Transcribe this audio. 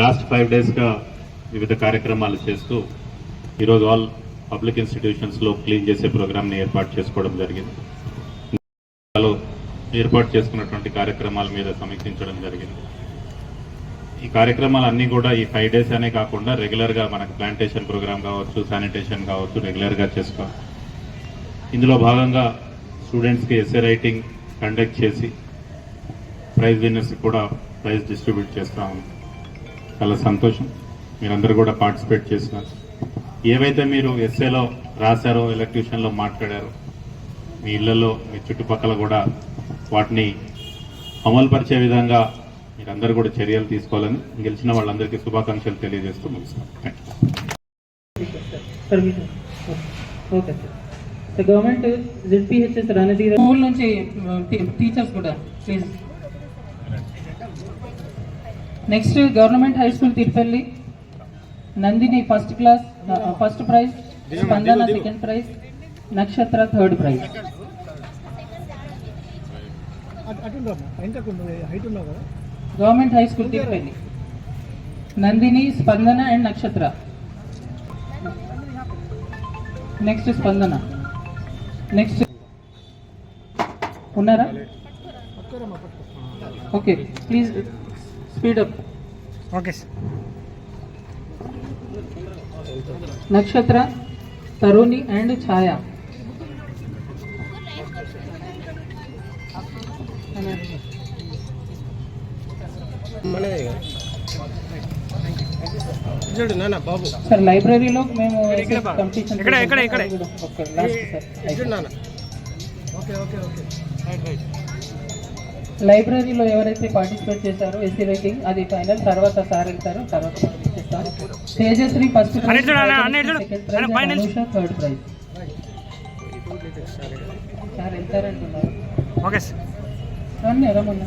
Last five డేస్గా వివిధ కార్యక్రమాలు చేస్తూ ఈరోజు ఆల్ పబ్లిక్ ఇన్స్టిట్యూషన్స్లో క్లీన్ చేసే ప్రోగ్రామ్ని ఏర్పాటు చేసుకోవడం జరిగింది. ఏర్పాటు చేసుకున్నటువంటి కార్యక్రమాల మీద సమీక్షించడం జరిగింది. ఈ కార్యక్రమాలు అన్నీ కూడా ఈ ఫైవ్ డేస్ అనే కాకుండా రెగ్యులర్గా మనకు ప్లాంటేషన్ ప్రోగ్రామ్ కావచ్చు శానిటేషన్ కావచ్చు రెగ్యులర్గా చేసుకోవాలి. ఇందులో భాగంగా స్టూడెంట్స్కి ఎస్ఏ రైటింగ్ కండక్ట్ చేసి ప్రైజ్ విన్నర్స్కి కూడా ప్రైజ్ డిస్ట్రిబ్యూట్ చేస్తా ఉన్నాం. చాలా సంతోషం. మీరందరూ కూడా పార్టిసిపేట్ చేసినారు ఏవైతే మీరు ఎస్ఏలో రాశారో ఎలక్ట్యూషన్లో మాట్లాడారో మీ ఇళ్ళలో మీ చుట్టుపక్కల కూడా వాటిని అమలుపరిచే విధంగా మీరందరూ కూడా చర్యలు తీసుకోవాలని గెలిచిన వాళ్ళందరికీ శుభాకాంక్షలు తెలియజేస్తూ ముగిస్తాం గవర్నమెంట్ జెడ్పిహెచ్ఎస్ రణధీర స్కూల్ నుంచి టీచర్స్ కూడా please next government high school Tirupalli Nandini first class first prize Spandana second prize Nakshatra third prize government high school Tirupalli Nandini Spandana and Nakshatra next Spandana next ఉన్నారా? Okay please speed up okay sir నక్షత్ర తరుణి and ఛాయ చూడు నాన్న బాబు sir లైబ్రరీలో మేము competition ఇక్కడ, ఇక్కడ, ఇక్కడ. Last sir చూడు నాన్న okay okay okay right right లైబ్రరీలో ఎవరైతే పార్టిసిపేట్ చేశారో ఎస్సీ రైటింగ్ అది ఫైనల్ తర్వాత సార్ వెళ్తారు తర్వాత చేస్తాం Tejasri first నిల్చో. Third prize. Sir వెళ్తారంటున్నారు. Okay sir. రండి రమ్మన్నా